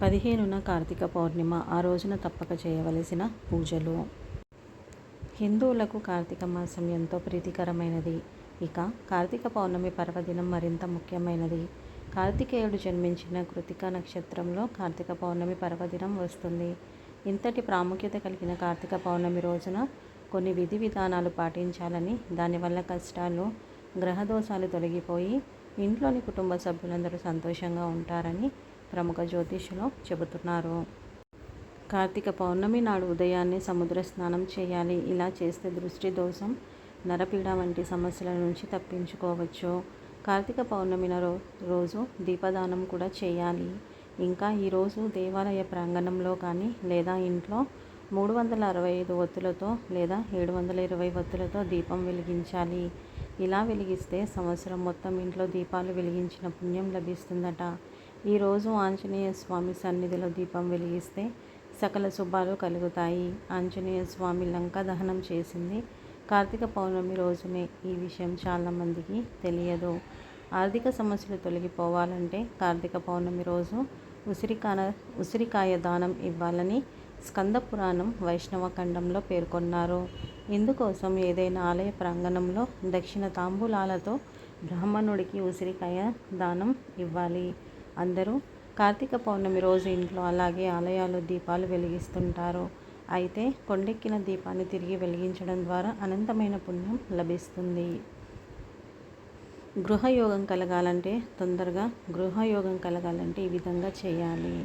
పదిహేనున కార్తీక పౌర్ణిమ ఆ రోజున తప్పక చేయవలసిన పూజలు. హిందువులకు కార్తీక మాసం ఎంతో ప్రీతికరమైనది. ఇక కార్తీక పౌర్ణమి పర్వదినం మరింత ముఖ్యమైనది. కార్తికేయుడు జన్మించిన కృతిక నక్షత్రంలో కార్తీక పౌర్ణమి పర్వదినం వస్తుంది. ఇంతటి ప్రాముఖ్యత కలిగిన కార్తీక పౌర్ణమి రోజున కొన్ని విధి విధానాలు పాటించాలని దానివల్ల కష్టాలు గ్రహదోషాలు తొలగిపోయి ఇంట్లోని కుటుంబ సభ్యులందరూ సంతోషంగా ఉంటారని ప్రముఖ జ్యోతిషులు చెబుతున్నారు. కార్తీక పౌర్ణమి నాడు ఉదయాన్నే సముద్ర స్నానం చేయాలి. ఇలా చేస్తే దృష్టి దోషం నరపీడ వంటి సమస్యల నుంచి తప్పించుకోవచ్చు. కార్తీక పౌర్ణమి రో రోజు దీపదానం కూడా చేయాలి. ఇంకా ఈరోజు దేవాలయ ప్రాంగణంలో కానీ లేదా ఇంట్లో మూడు వందల అరవై ఐదు ఒత్తులతో లేదా ఏడు వందల ఇరవై ఒత్తులతో దీపం వెలిగించాలి. ఇలా వెలిగిస్తే సంవత్సరం మొత్తం ఇంట్లో దీపాలు వెలిగించిన పుణ్యం లభిస్తుందట. ఈరోజు ఆంజనేయ స్వామి సన్నిధిలో దీపం వెలిగిస్తే సకల శుభాలు కలుగుతాయి. ఆంజనేయ స్వామి లంక దహనం చేసింది. కార్తీక పౌర్ణమి రోజునే ఈ విషయం చాలామందికి తెలియదు. ఆర్థిక సమస్యలు తొలగిపోవాలంటే కార్తీక పౌర్ణమి రోజు ఉసిరికాయ ఉసిరికాయ దానం ఇవ్వాలని స్కంద పురాణం వైష్ణవ ఖండంలో పేర్కొన్నారు. ఇందుకోసం ఏదైనా ఆలయ ప్రాంగణంలో దక్షిణ తాంబూలాలతో బ్రాహ్మణుడికి ఉసిరికాయ దానం ఇవ్వాలి. అందరూ కార్తీక పౌర్ణమి రోజు ఇంట్లో అలాగే ఆలయాలు దీపాలు వెలిగిస్తుంటారు. అయితే కొండెక్కిన దీపాన్ని తిరిగి వెలిగించడం ద్వారా అనంతమైన పుణ్యం లభిస్తుంది. గృహయోగం కలగాలంటే తొందరగా గృహయోగం కలగాలంటే ఈ విధంగా చేయాలి.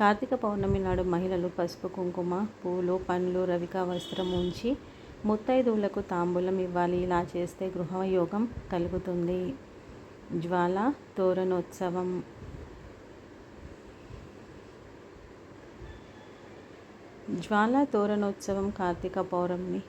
కార్తీక పౌర్ణమి నాడు మహిళలు పసుపు కుంకుమ పూలు పండ్లు రవిక వస్త్రం ఉంచి ముత్తైదువులకు తాంబూలం ఇవ్వాలి. ఇలా చేస్తే గృహయోగం కలుగుతుంది. జ్వాల తోరణోత్సవం. జ్వాల తోరణోత్సవం కార్తీక పౌర్ణమి.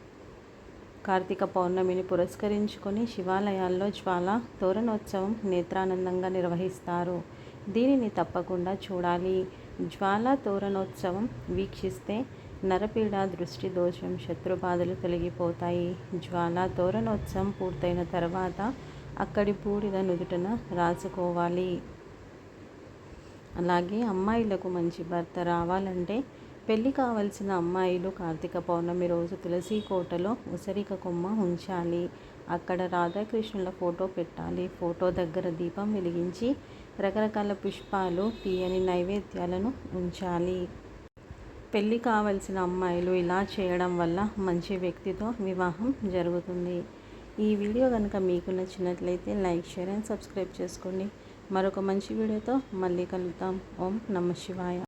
కార్తీక పౌర్ణమిని పురస్కరించుకొని శివాలయాల్లో జ్వాల తోరణోత్సవం నేత్రానందంగా నిర్వహిస్తారు. దీనిని తప్పకుండా చూడాలి. జ్వాల తోరణోత్సవం వీక్షిస్తే నరపీడ దృష్టి దోషం శత్రుబాధలు తొలగిపోతాయి. జ్వాల తోరణోత్సవం పూర్తయిన తర్వాత అక్కడి బూడిద నుదుటన రాసుకోవాలి. అలాగే అమ్మాయిలకు మంచి భర్త రావాలంటే పెళ్ళి కావలసిన అమ్మాయిలు కార్తీక పౌర్ణమి రోజు తులసి కోటలో ఉసరిక కొమ్మ ఉంచాలి. అక్కడ రాధాకృష్ణుల ఫోటో పెట్టాలి. ఫోటో దగ్గర దీపం వెలిగించి రకరకాల పుష్పాలు తీయని నైవేద్యాలను ఉంచాలి. పెళ్ళి కావలసిన అమ్మాయిలు ఇలా చేయడం వల్ల మంచి వ్యక్తితో వివాహం జరుగుతుంది. ఈ వీడియో కనుక మీకు నచ్చినట్లయితే లైక్ షేర్ అండ్ సబ్స్క్రైబ్ చేసుకోండి. మరొక మంచి వీడియోతో మళ్ళీ కలుద్దాం. ఓం నమ శివాయ.